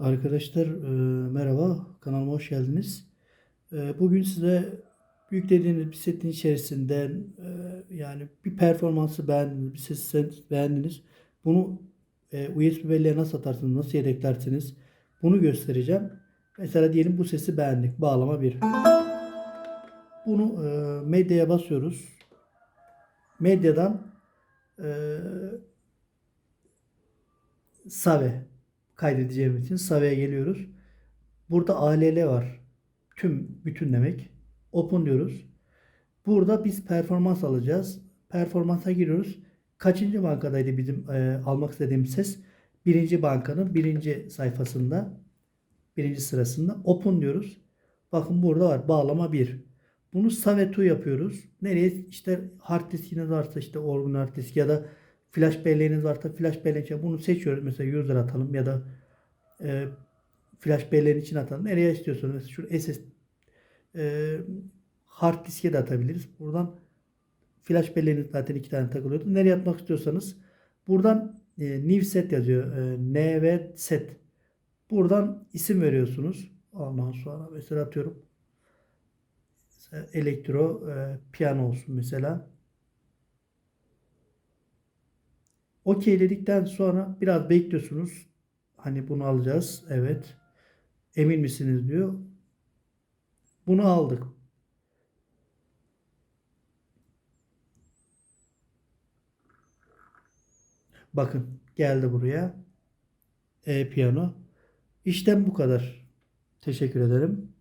Arkadaşlar e, merhaba kanalıma hoş geldiniz. E, bugün size yüklediğiniz bir setin içerisinden e, yani bir performansı beğendiniz, bir sesi beğendiniz. Bunu e, USB belleğe nasıl atarsınız, nasıl yedeklersiniz bunu göstereceğim. Mesela diyelim bu sesi beğendik. Bağlama 1. Bunu e, medyaya basıyoruz. Medyadan e, Save kaydedeceğimiz için Save'ye geliyoruz. Burada ALL var. Tüm bütün demek. Open diyoruz. Burada biz performans alacağız. Performansa giriyoruz. Kaçıncı bankadaydı bizim e, almak istediğimiz ses? Birinci bankanın birinci sayfasında birinci sırasında Open diyoruz. Bakın burada var. Bağlama 1. Bunu Save to yapıyoruz. Nereye? İşte hard diskiniz varsa işte Orgun hard disk ya da flash belleğiniz varsa flash belleğe bunu seçiyoruz. Mesela user atalım ya da e, flash belleğin için atalım. Nereye istiyorsanız mesela şu SS e, hard diske de atabiliriz. Buradan flash belleğiniz zaten iki tane takılıyordu. Nereye atmak istiyorsanız buradan e, new set yazıyor. E, nv set. Buradan isim veriyorsunuz. Ondan sonra mesela atıyorum elektro e, piyano olsun mesela. Okey dedikten sonra biraz bekliyorsunuz. Hani bunu alacağız. Evet. Emin misiniz diyor. Bunu aldık. Bakın geldi buraya. E piyano. İşlem bu kadar. Teşekkür ederim.